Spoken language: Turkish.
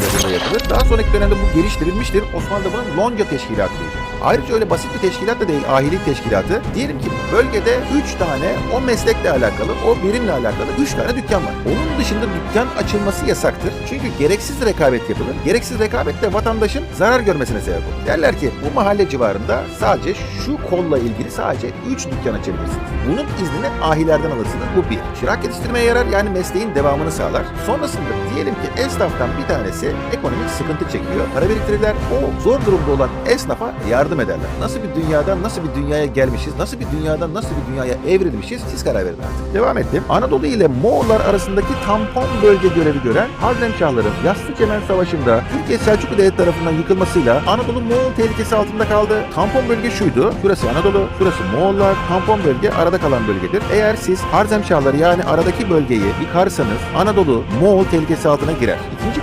de burada yapılır. Daha sonraki dönemde bu geliştirilmiştir. Osmanlı'da bunun Lonca Teşkilatı diyecek. Ayrıca öyle basit bir teşkilat da değil, ahilik teşkilatı. Diyelim ki bölgede 3 tane o meslekle alakalı, o birimle alakalı 3 tane dükkan var. Onun dışında dükkan açılması yasaktır. Çünkü gereksiz rekabet yapılır. Gereksiz rekabet de vatandaşın zarar görmesine sebep olur. Derler ki bu mahalle civarında sadece şu kolla ilgili sadece 3 dükkan açabilirsiniz. Bunun iznini ahilerden alırsınız. Bu bir. Çırak yetiştirmeye yarar yani mesleğin devamını sağlar. Sonrasında diyelim ki esnaftan bir tanesi ekonomik sıkıntı çekiyor. Para biriktirirler. O zor durumda olan esnafa yardım ederler. Nasıl bir dünyadan nasıl bir dünyaya gelmişiz, nasıl bir dünyadan nasıl bir dünyaya evrilmişiz siz karar verin artık. Devam ettim. Anadolu ile Moğollar arasındaki tampon bölge görevi gören Hazremşahların Yassı Çemen Savaşı'nda Türkiye Selçuklu Devleti tarafından yıkılmasıyla Anadolu Moğol tehlikesi altında kaldı. Tampon bölge şuydu. Şurası Anadolu, şurası Moğollar. Tampon bölge arada kalan bölgedir. Eğer siz Harzemşahları yani aradaki bölgeyi yıkarsanız Anadolu Moğol tehlikesi altına girer. İkinci kıyas